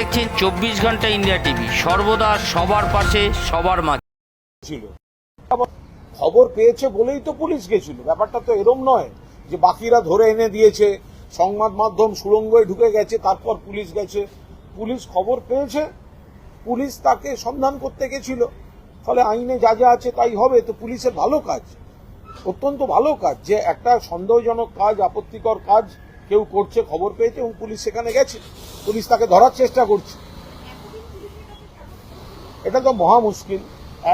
দেখছেন চব্বিশ ঘণ্টা ইন্ডিয়া টিভি। সর্বদা সবার পাশে, সবার মাঝে। ছিল। খবর পেয়েছে বলেই তো পুলিশ গেছিল। ব্যাপারটা তো এরম নয় যে বাকিরা ধরে এনে দিয়েছে। সংবাদ মাধ্যম সুড়ঙ্গয়ে ঢুকে গেছে, তারপর পুলিশ গেছে। পুলিশ খবর পেয়েছে। পুলিশ তাকে সন্ধান করতে গেছিল। ফলে আইনে যা যা আছে তাই হবে, তো পুলিশের ভালো কাজ। অত্যন্ত ভালো কাজ যে একটা সন্দেহজনক কাজ, আপত্তিকর কাজ কেউ করছে খবর পেয়েছে এবং পুলিশ সেখানে গেছে। পুলিশ তাকে ধরার চেষ্টা করছে। এটা তো মহা মুশকিল।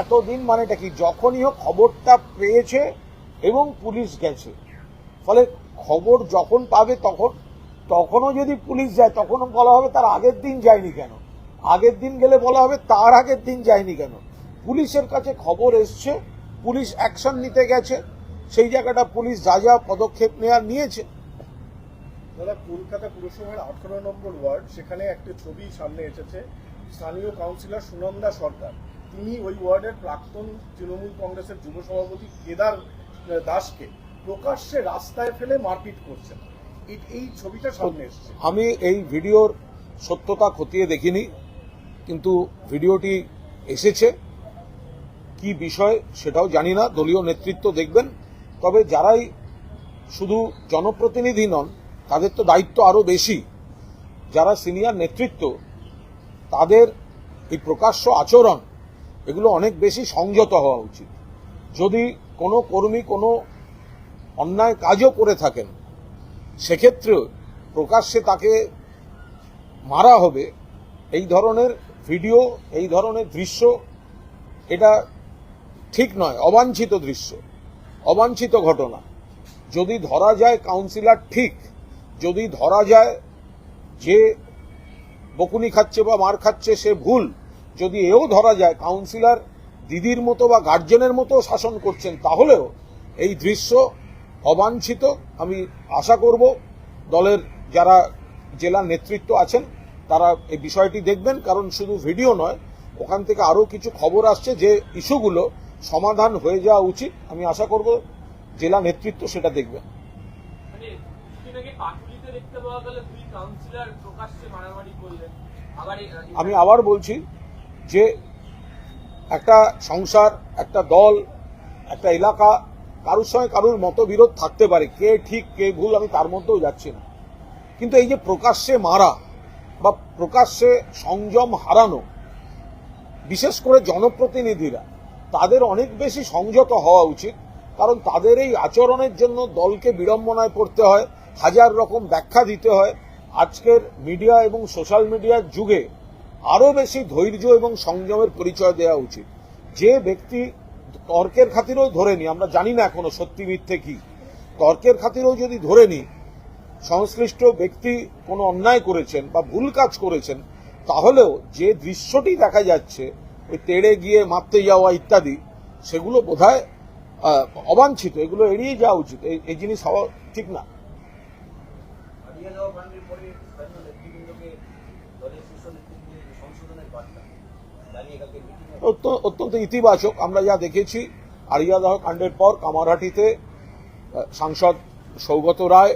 এতদিন মানেটা কি? যখনই হোক খবরটা পেয়েছে এবং পুলিশ গেছে। ফলে খবর যখন পাবে তখন, তখনও যদি পুলিশ যায়, তখনও বলা হবে তার আগের দিন যায়নি কেন? আগের দিন গেলে বলা হবে তার আগের দিন যায়নি কেন? পুলিশের কাছে খবর এসছে, পুলিশ অ্যাকশন নিতে গেছে, সেই জায়গাটা পুলিশ যা যা পদক্ষেপ নেওয়ার নিয়েছে দাদা, কলকাতা পুরসভার আঠারো নম্বর ওয়ার্ড, সেখানে একটা ছবি সামনে এসেছে। স্থানীয় কাউন্সিলর সুনন্দা সরকার তিনি ওই ওয়ার্ডের প্রাক্তন তৃণমূল কংগ্রেসের যুব সভাপতি কেদার দাসকে প্রকাশ্যে রাস্তায় ফেলে মারপিট করছেন। এই- ছবিটা সামনে এসেছে। আমি এই ভিডিওর সত্যতা খতিয়ে দেখিনি, কিন্তু ভিডিওটি এসেছে। কি বিষয় সেটাও জানি না, দলীয় নেতৃত্ব দেখবেন। তবে যারাই শুধু জনপ্রতিনিধি নন তাদের তো দায়িত্ব আরও বেশি। যারা সিনিয়র নেতৃত্ব, তাদের এই প্রকাশ্য আচরণ, এগুলো অনেক বেশি সংযত হওয়া উচিত। যদি কোনো কর্মী কোনো অন্যায় কাজও করে থাকেন সেক্ষেত্রে প্রকাশ্যে তাকে মারা হবে, এই ধরনের ভিডিও, এই ধরনের দৃশ্য, এটা ঠিক নয়, অবাঞ্ছিত দৃশ্য, অবাঞ্ছিত ঘটনা। যদি ধরা যায় কাউন্সিলর ঠিক যদি ধরা যায় যে বকুনি খাচ্ছে বা মার খাচ্ছে, সে ভুল। যদি এও ধরা যায় কাউন্সিলর দিদির মতো বা গার্জেনের মতো শাসন করছেন, তাহলেও এই দৃশ্য অবাঞ্ছিত। আমি আশা করব দলের যারা জেলা নেতৃত্ব আছেন, তারা এই বিষয়টি দেখবেন, কারণ শুধু ভিডিও নয়, ওখান থেকে আরও কিছু খবর আসছে যে ইস্যুগুলো সমাধান হয়ে যাওয়া উচিত। আমি আশা করব জেলা নেতৃত্ব সেটা দেখবেন। আমি আবার বলছি যে একটা সংসার, একটা দল, একটা এলাকা, কারোর সঙ্গে কারোর মতবিরোধ থাকতে পারে, কে ঠিক, কে ভুল, আমি তার মধ্যেও যাচ্ছি না। কিন্তু এই যে প্রকাশ্যে মারা বা প্রকাশ্যে সংযম হারানো, বিশেষ করে জনপ্রতিনিধিরা, তাদের অনেক বেশি সংযত হওয়া উচিত, কারণ তাদের এই আচরণের জন্য দলকে বিড়ম্বনায় পড়তে হয় হাজার রকম ব্যাখ্যা দিতে হয়। আজকের মিডিয়া এবং সোশ্যাল মিডিয়ার যুগে আরও বেশি ধৈর্য এবং সংযমের পরিচয় দেওয়া উচিত। যে ব্যক্তি তর্কের খাতিরেও ধরে নি, আমরা জানি না এখনও সত্যি মিথ্যে কি। তর্কের খাতিরেও যদি ধরে নি, সংশ্লিষ্ট ব্যক্তি কোনো অন্যায় করেছেন বা ভুল কাজ করেছেন, তাহলেও যে দৃশ্যটি দেখা যাচ্ছে, ওই তেড়ে গিয়ে মারতে যাওয়া ইত্যাদি, সেগুলো বোধহয় অবাঞ্ছিত, এগুলো এড়িয়ে যাওয়া উচিত। এই জিনিস হওয়া ঠিক না। হারিয়ে যাওয়া পরে নেতৃবৃন্দকে দলের শীর্ষ সংশোধনের বার্তা অত্যন্ত ইতিবাচক আমরা যা দেখেছি। আরিয়াদাহ কাণ্ডের পর কামারহাটিতে সাংসদ সৌগত রায়,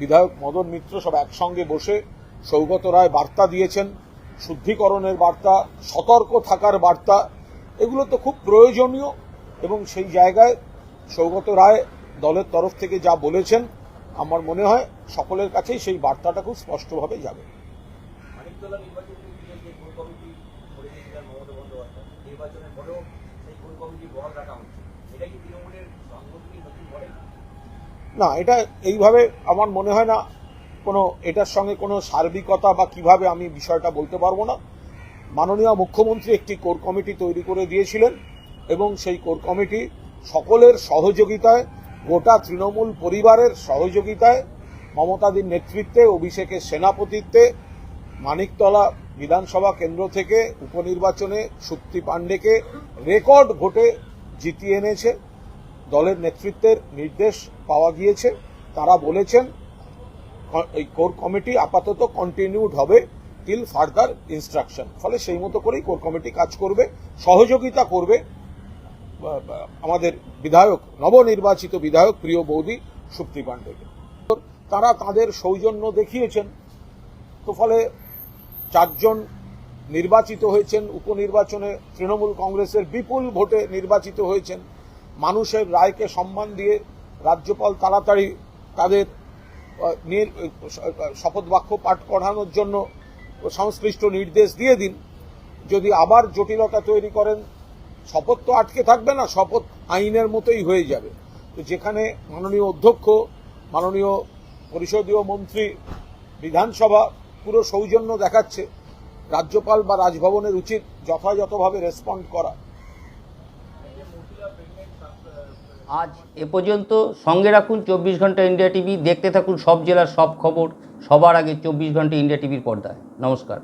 বিধায়ক মদন মিত্র সব একসঙ্গে বসে সৌগত রায় বার্তা দিয়েছেন। শুদ্ধিকরণের বার্তা, সতর্ক থাকার বার্তা, এগুলো তো খুব প্রয়োজনীয় এবং সেই জায়গায় সৌগত রায় দলের তরফ থেকে যা বলেছেন আমার মনে হয় সকলের কাছেই সেই বার্তাটা খুব স্পষ্টভাবে যাবে। না এটা এইভাবে আমার মনে হয় না কোনো এটার সঙ্গে কোনো সার্বিকতা বা কীভাবে আমি বিষয়টা বলতে পারব না। মাননীয় মুখ্যমন্ত্রী একটি কোর কমিটি তৈরি করে দিয়েছিলেন এবং সেই কোর কমিটি সকলের সহযোগিতায় গোটা তৃণমূল পরিবারের সহযোগিতায় মমতাদির নেতৃত্বে, অভিষেকের সেনাপতিত্বে, মানিকতলা বিধানসভা কেন্দ্র থেকে উপনির্বাচনে সুপ্তি পাণ্ডেকে রেকর্ড ভোটে জিতিয়ে এনেছে। দলের নেতৃত্বের নির্দেশ পাওয়া গিয়েছে। তারা বলেছেন এই কোর কমিটি আপাতত কন্টিনিউড হবে টিল ফার্দার ইনস্ট্রাকশন ফলে সেই মতো করেই কোর কমিটি কাজ করবে, সহযোগিতা করবে। আমাদের বিধায়ক, নবনির্বাচিত বিধায়ক প্রিয় বৌদি সুপ্তি পাণ্ডেকে। তারা তাদের সৌজন্য দেখিয়েছেন। তো ফলে চারজন নির্বাচিত হয়েছেন, উপনির্বাচনে তৃণমূল কংগ্রেসের বিপুল ভোটে নির্বাচিত হয়েছেন। মানুষের রায়কে সম্মান দিয়ে রাজ্যপাল তাড়াতাড়ি তাদের শপথ বাক্য পাঠ করানোর জন্য সংশ্লিষ্ট নির্দেশ দিয়ে দিন। যদি আবার জটিলতা তৈরি করেন শপথ তো আটকে থাকবে না, শপথ আইনের মতোই হয়ে যাবে। তো যেখানে মাননীয় অধ্যক্ষ, মাননীয় পরিষদীয় মন্ত্রী, বিধানসভা পুরো সৌজন্য দেখাচ্ছে, রাজ্যপাল বা রাজভবনের উচিত যথাযথভাবে রেসপন্ড করা। আজ এ পর্যন্ত সঙ্গে রাখুন চব্বিশ ঘণ্টা ইন্ডিয়া টিভি, দেখতে থাকুন সব জেলার সব খবর, সবার আগে চব্বিশ ঘণ্টা ইন্ডিয়া টিভির পর্দায়। নমস্কার।